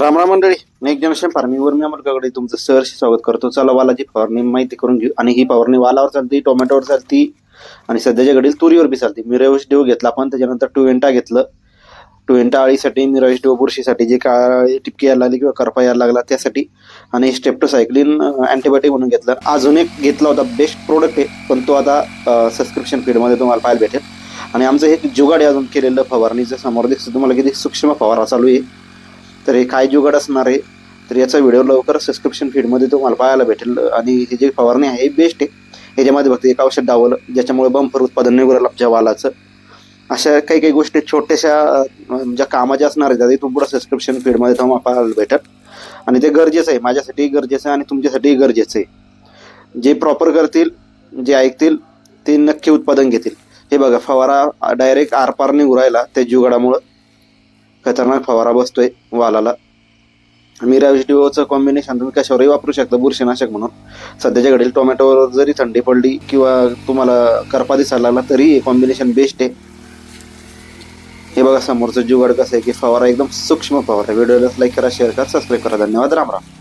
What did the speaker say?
रामराम मंडळी neck generation फार्मिंगवर मी अमरकाकडे तुमचं सहर्ष स्वागत करतो. चला वालाची फवारणी माहिती करून घेऊ. आणि ही फवारणी वालावर चालती टोमॅटोवर चालती आणि सध्याच्या घडील तुरीवर बी चालते. मिरवेश देव घेतला आपण त्याच्यानंतर टुवेंटा घेतलं. टुवेंटा अळीसाठी मिरवेश डेव बुरशीसाठी जे काळी टिपकी यायला लागली किंवा करपा यायला लागला त्यासाठी आणि स्टेप्टोसायक्लिन अँटीबायोटिक म्हणून घेतलं. अजून एक घेतला होता बेस्ट प्रोडक्ट आहे पण तो आता सबस्क्रिप्शन फीडमध्ये तुम्हाला पाहायला भेटेल. आणि आमचं हे जुगाड अजून केलेलं फवारणीचं. समोर दिसतं तुम्हाला किती सूक्ष्म फवारा चालू आहे. तर हे काय जुगाड असणार आहे? तर याचा व्हिडिओ लवकर सबस्क्रिप्शन फीडमध्ये तुम्हाला पाहायला भेटेल. आणि ही जी फवारणी आहे बेस्ट आहे. ह्याच्यामध्ये फक्त एक औषध डावलं ज्याच्यामुळे बंपर उत्पादन निघालं आमच्या वालाचं. अशा काही काही गोष्टी छोट्याशा ज्या कामाच्या असणार आहेत त्या तुम्हाला पुढं सबस्क्रिप्शन फीडमध्ये तुम्हाला पाहायला भेटत आणि ते गरजेचं आहे माझ्यासाठीही गरजेचं आहे आणि तुमच्यासाठीही गरजेचं आहे. जे प्रॉपर करतील जे ऐकतील ते नक्की उत्पादन घेतील. हे बघा फवारा डायरेक्ट आरपार निघू राहिला त्या जुगाडामुळं. खतरनाक फवारा बसतोय वालाला. मिराविस्टिओचं कॉम्बिनेशन तुम्ही कशावरही वापरू शकता बुरशीनाशक म्हणून. सध्याच्या घडील टोमॅटोवर जरी थंडी पडली किंवा तुम्हाला करपा दिसायला लागला तरी हे कॉम्बिनेशन बेस्ट आहे. हे बघा समोरचं जुगाड कसं आहे की फवारा एकदम सूक्ष्म फवारा व्हिडिओला लाईक करा शेअर करा सबस्क्राईब करा. धन्यवाद. राम राम.